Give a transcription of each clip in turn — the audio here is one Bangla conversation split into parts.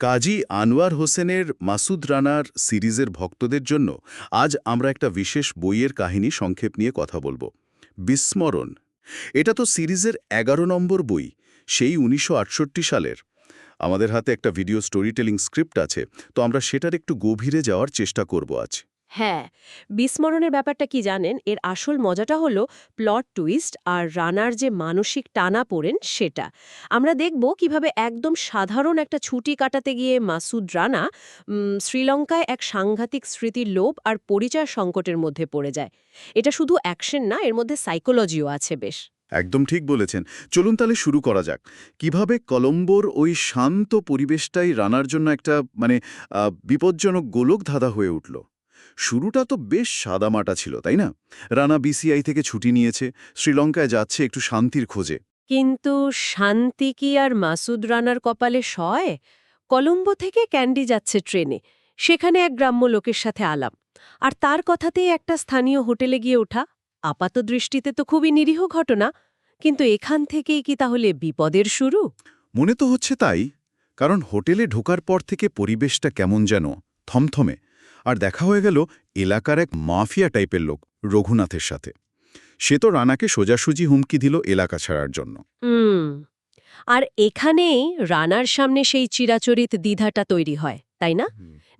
কাজী আনোয়ার হোসেনের মাসুদ রানার সিরিজের ভক্তদের জন্য আজ আমরা একটা বিশেষ বইয়ের কাহিনী সংক্ষেপ নিয়ে কথা বলব। বিস্মরণ। এটা তো সিরিজের এগারো নম্বর বই, সেই উনিশশো আটষট্টি সালের। আমাদের হাতে একটা ভিডিও স্টোরি টেলিং স্ক্রিপ্ট আছে, তো আমরা সেটার একটু গভীরে যাওয়ার চেষ্টা করব আজ। হ্যাঁ বিস্মরণের ব্যাপারটা কি জানেন? এর আসল মজাটা হলো প্লট টুইস্ট আর রানার যে মানসিক টানা পড়েন সেটা। আমরা দেখব কীভাবে একদম সাধারণ একটা ছুটি কাটাতে গিয়ে মাসুদ রানা শ্রীলঙ্কায় এক সাংঘাতিক স্মৃতির লোভ আর পরিচয় সংকটের মধ্যে পড়ে যায়। এটা শুধু অ্যাকশন না, এর মধ্যে সাইকোলজিও আছে বেশ। একদম ঠিক বলেছেন। চলুন তাহলে শুরু করা যাক। কীভাবে কলম্বোর ওই শান্ত পরিবেশটাই রানার জন্য একটা মানে বিপজ্জনক গোলক ধাঁধা হয়ে উঠল? শুরুটা তো বেশ সাদামাটা ছিল তাই না? রানা বিসিআই থেকে ছুটি নিয়েছে শ্রীলঙ্কায় যাচ্ছে একটু শান্তির খোঁজে। কিন্তু শান্তি কি আর মাসুদ রানার কপালে সয়? কলম্বো থেকে ক্যান্ডি যাচ্ছে ট্রেনে সেখানে এক গ্রাম্য লোকের সাথে আলাপ। আর তার কথাতেই একটা স্থানীয় হোটেলে গিয়ে ওঠা। আপাত দৃষ্টিতে তো খুবই নিরীহ ঘটনা কিন্তু এখান থেকেই কি তাহলে বিপদের শুরু? মনে তো হচ্ছে তাই কারণ হোটেলে ঢোকার পর থেকে পরিবেশটা কেমন যেন থমথমে। আর দেখা হয়ে গেল এলাকার এক মাফিয়া টাইপের লোক রঘুনাথের সাথে। সে তো রানাকে সোজাসুজি হুমকি দিল এলাকা ছাড়ার জন্য। আর এখানেই রানার সামনে সেই চিরাচরিত দ্বিধাটা তৈরি হয় তাই না?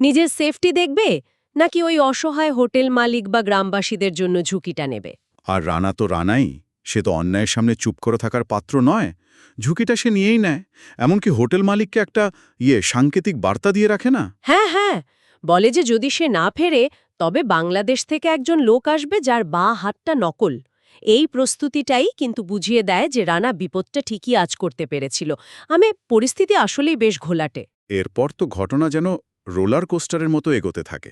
নিজের সেফটি দেখবে নাকি ওই অসহায় হোটেল মালিক বা গ্রামবাসীদের জন্য ঝুঁকিটা নেবে? আর রানা তো রানাই সে তো অন্যায়ের সামনে চুপ করে থাকার পাত্র নয় ঝুঁকিটা সে নিয়েই নেয়। এমনকি হোটেল মালিককে একটা ইয়ে সাংকেতিক বার্তা দিয়ে রাখে না? হ্যাঁ হ্যাঁ বলে যে যদি সে না ফেরে, তবে বাংলাদেশ থেকে একজন লোক আসবে যার বা হাতটা নকল। এই প্রস্তুতিটাই কিন্তু বুঝিয়ে দেয় যে রানা বিপদটা ঠিকই আজ করতে পেরেছিল। আমি, পরিস্থিতি আসলেই বেশ ঘোলাটে। এরপর তো ঘটনা যেন রোলার কোস্টারের মতো এগোতে থাকে।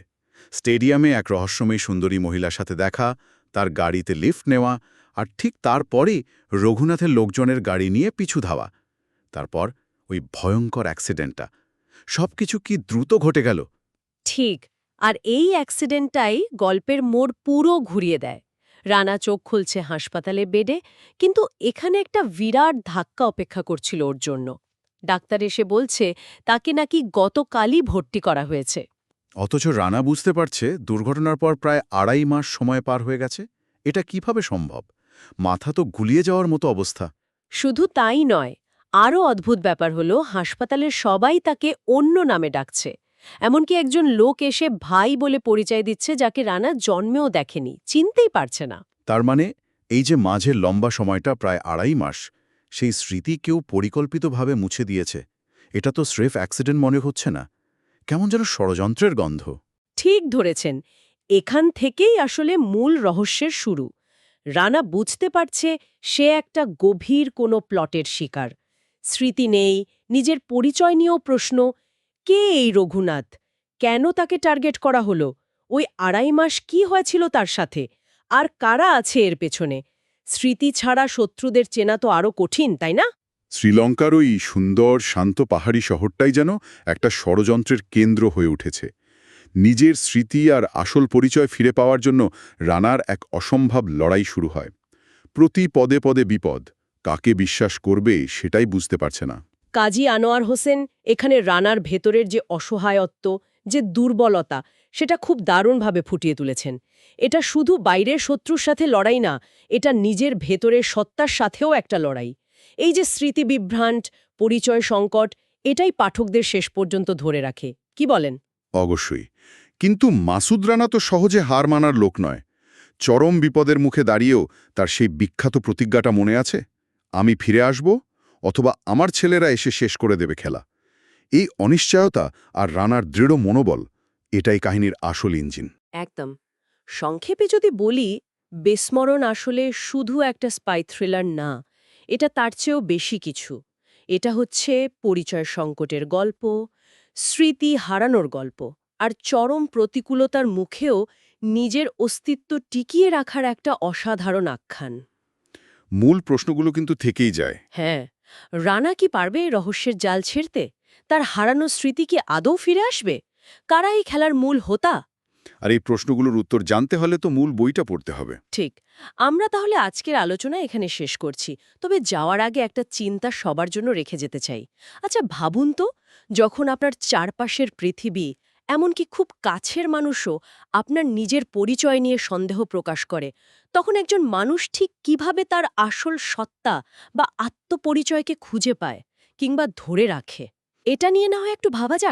স্টেডিয়ামে এক রহস্যময়ী সুন্দরী মহিলার সাথে দেখা, তার গাড়িতে লিফট নেওয়া, আর ঠিক তারপরই রঘুনাথের লোকজনের গাড়ি নিয়ে পিছু ধাওয়া। তারপর ওই ভয়ঙ্কর অ্যাক্সিডেন্টটা। সবকিছু কি দ্রুত ঘটে গেল? ঠিক আর এই অ্যাক্সিডেন্টটাই গল্পের মোড় পুরো ঘুরিয়ে দেয়। রানা চোখ খুলছে হাসপাতালে বেডে কিন্তু এখানে একটা বিরাট ধাক্কা অপেক্ষা করছিল ওর জন্য। ডাক্তার এসে বলছে তাকে নাকি গতকালই ভর্তি করা হয়েছে। অথচ রানা বুঝতে পারছে দুর্ঘটনার পর প্রায় আড়াই মাস সময় পার হয়ে গেছে। এটা কীভাবে সম্ভব? মাথা তো গুলিয়ে যাওয়ার মতো অবস্থা। শুধু তাই নয় আরও অদ্ভুত ব্যাপার হলো হাসপাতালের সবাই তাকে অন্য নামে ডাকছে। এমনকি একজন লোক এসে ভাই বলে পরিচয় দিচ্ছে যাকে রানা জন্মেও দেখেনি চিনতেই পারছে না। তার মানে এই যে মাঝের লম্বা সময়টা প্রায় আড়াই মাস সেই স্মৃতি কেউ পরিকল্পিতভাবে মুছে দিয়েছে। এটা তো স্রেফ অ্যাক্সিডেন্ট মনে হচ্ছে না। কেমন যেন ষড়যন্ত্রের গন্ধ। ঠিক ধরেছেন। এখান থেকেই আসলে মূল রহস্যের শুরু। রানা বুঝতে পারছে সে একটা গভীর কোনো প্লটের শিকার। স্মৃতি নেই নিজের পরিচয় নিয়েও প্রশ্ন কে এই রঘুনাথ? কেন তাকে টার্গেট করা হলো? ওই আড়াই মাস কি হয়েছিল তার সাথে? আর কারা আছে এর পেছনে? স্মৃতি ছাড়া শত্রুদের চেনা তো আরও কঠিন, তাই না? শ্রীলঙ্কার ওই সুন্দর, শান্ত পাহাড়ি শহরটাই যেন একটা ষড়যন্ত্রের কেন্দ্র হয়ে উঠেছে। নিজের স্মৃতি আর আসল পরিচয় ফিরে পাওয়ার জন্য রানার এক অসম্ভব লড়াই শুরু হয়। প্রতি পদে পদে বিপদ, কাকে বিশ্বাস করবে সেটাই বুঝতে পারছে না। কাজী আনোয়ার হোসেন এখানে রানার ভেতরের যে অসহায়ত্ব, যে দুর্বলতা, সেটা খুব দারুণভাবে ফুটিয়ে তুলেছেন। এটা শুধু বাইরের শত্রুর সাথে লড়াই না, এটা নিজের ভেতরের সত্তার সাথেও একটা লড়াই। এই যে স্মৃতি বিভ্রান্ত, পরিচয় সংকট, এটাই পাঠকদের শেষ পর্যন্ত ধরে রাখে। কি বলেন? অবশ্যই। কিন্তু মাসুদ রানা তো সহজে হার মানার লোক নয়। চরম বিপদের মুখে দাঁড়িয়েও তার সেই বিখ্যাত প্রতিজ্ঞাটা মনে আছে? আমি ফিরে আসব? অথবা আমার ছেলেরা এসে শেষ করে দেবে খেলা। এই অনিশ্চয়তা আর রানার দৃঢ় মনোবল এটাই কাহিনীর আসল ইঞ্জিন। একদম। সংক্ষেপে যদি বলি বিস্মরণ আসলে শুধু একটা স্পাই থ্রিলার না এটা তার চেয়েও বেশি কিছু। এটা হচ্ছে পরিচয় সংকটের গল্প স্মৃতি হারানোর গল্প আর চরম প্রতিকূলতার মুখেও নিজের অস্তিত্ব টিকিয়ে রাখার একটা অসাধারণ আখ্যান। মূল প্রশ্নগুলো কিন্তু থেকেই যায়। হ্যাঁ। রানা কি পারবে এই রহস্যের জাল ছেড়তে? তার হারানো স্মৃতি কি আদৌ ফিরে আসবে? কারা এই খেলার মূল হোতা? আর এই প্রশ্নগুলোর উত্তর জানতে হলে তো মূল বইটা পড়তে হবে। ঠিক। আমরা তাহলে আজকের আলোচনা এখানে শেষ করছি। তবে যাওয়ার আগে একটা চিন্তা সবার জন্য রেখে যেতে চাই। আচ্ছা ভাবুন তো যখন আপনার চারপাশের পৃথিবী এমনকি খুব কাছের মানুষও আপনার নিজের পরিচয় নিয়ে সন্দেহ প্রকাশ করে। তখন একজন মানুষ ঠিক কীভাবে তার আসল সত্তা বা আত্মপরিচয়কে খুঁজে পায় কিংবা ধরে রাখে? এটা নিয়ে না হয় একটু ভাবা যাক?